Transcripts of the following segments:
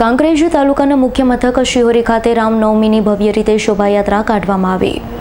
કાંકરેજ તાલુકાના મુખ્ય મથક શિહોરી ખાતે રામનવમીની ભવ્ય રીતે શોભાયાત્રા કાઢવામાં આવી.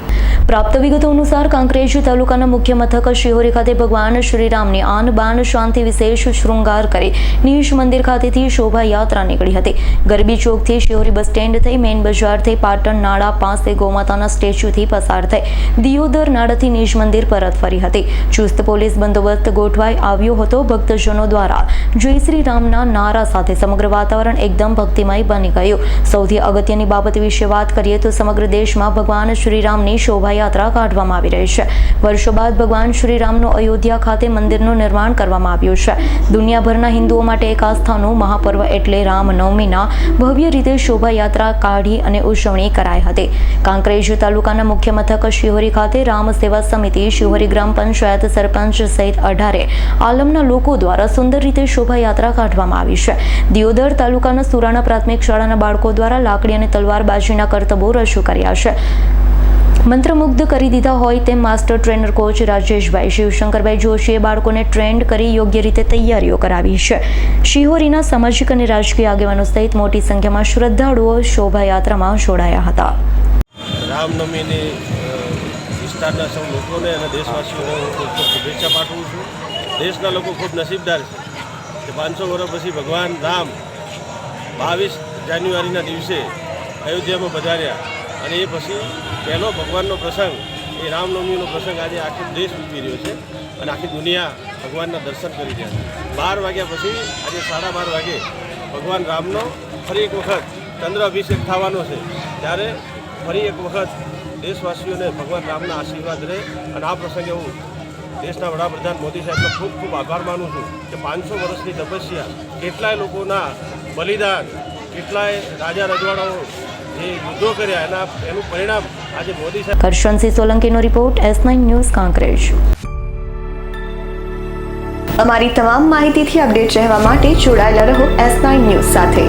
પ્રાપ્ત વિગતો અનુસાર કાંકરેજ તાલુકાના મુખ્ય મથક શિહોરી ખાતે ભગવાન શ્રીરામની આન બાન શાંતિ વિશેષ શૃંગાર કરી નિશ મંદિર ખાતેથી શોભાયાત્રા નીકળી હતી. ગરબી ચોકથી શિહોરી બસ સ્ટેન્ડ થઈ મેઇન બજારથી પાટણ નાળા પાસે ગોમાતાના સ્ટેચ્યુથી પસાર થઈ દિયોદર નાળાથી નિશ મંદિર પરત ફરી હતી. ચુસ્ત પોલીસ બંદોબસ્ત ગોઠવાઈ આવ્યો હતો. ભક્તજનો દ્વારા જય શ્રી રામના નારા સાથે સમગ્ર વાતાવરણ એકદમ ભક્તિમય બની ગયું. સૌથી અગત્યની બાબત વિશે વાત કરીએ તો સમગ્ર દેશમાં ભગવાન શ્રીરામની શોભાયાત્રા કાઢવામાં આવી રહી છે. વર્ષો બાદ ભગવાન શ્રીરામનું અયોધ્યા ખાતે મંદિરનું નિર્માણ કરવામાં આવ્યું છે. દુનિયાભરના હિન્દુઓ માટે એક આસ્થાનું મહાપર્વ એટલે રામનવમીના ભવ્ય રીતે શોભાયાત્રા કાઢી અને ઉજવણી કરાઈ હતી. કાંકરેજ તાલુકાના મુખ્ય મથક શિહોરી ખાતે રામ સેવા સમિતિ, શિહોરી ગ્રામ પંચાયત સરપંચ સહિત અઢારે આલમના લોકો દ્વારા સુંદર રીતે શોભાયાત્રા કાઢવામાં આવી છે. દિયોદર તાલુકાના સુરાણા પ્રાથમિક શાળાના બાળકો દ્વારા લાકડી અને તલવારબાજીના કરતબો રજૂ કર્યા છે. મંત્રમુગ્ધ કરી દીધા હોય તેમ master trainer coach Rajeshbhai Shivshankarbhai જોશીએ બાળકોને ટ્રેન્ડ કરી યોગ્ય રીતે તૈયારીઓ કરાવી છે. શિહોરીના સામાજિક અને રાજકીય આગેવાનો સહિત મોટી સંખ્યામાં શ્રદ્ધાળુઓ શોભાયાત્રામાં જોડાયા હતા. રામનવમીની વિસ્તારના સૌ લોકોને અને દેશવાસીઓને હું ખૂબ શુભેચ્છા પાઠવું છું. દેશના લોકો ખૂબ નસીબદાર છે કે પાંચસો વર્ષ પછી ભગવાન રામ બાવીસ જાન્યુઆરીના દિવસે અયોધ્યામાં પધાર્યા અને એ પછી પહેલો ભગવાનનો પ્રસંગ, એ રામનવમીનો પ્રસંગ આજે આખો દેશ ઉજવી રહ્યો છે અને આખી દુનિયા ભગવાનના દર્શન કરી રહ્યા છે. બાર વાગ્યા પછી, આજે સાડા બાર વાગે, ભગવાન રામનો ફરી એક વખત ચંદ્ર અભિષેક થવાનો છે. ત્યારે ફરી એક વખત દેશવાસીઓને ભગવાન રામના આશીર્વાદ રહે અને આ પ્રસંગે હું દેશના વડાપ્રધાન મોદી સાહેબનો ખૂબ ખૂબ આભાર માનું છું કે પાંચસો વર્ષની તપસ્યા, કેટલાય લોકોના બલિદાન કેટલાય રાજા રજવાડાઓ જે યુદ્ધો કર્યા એના એનું પરિણામ આજે મોદી સાહેબ Karshansinh સોલંકીનો report S nine news Kankrej. અમારી તમામ માહિતીથી અપડેટ રહેવા માટે જોડાયેલા રહો એસ નાઇન ન્યૂઝ સાથે.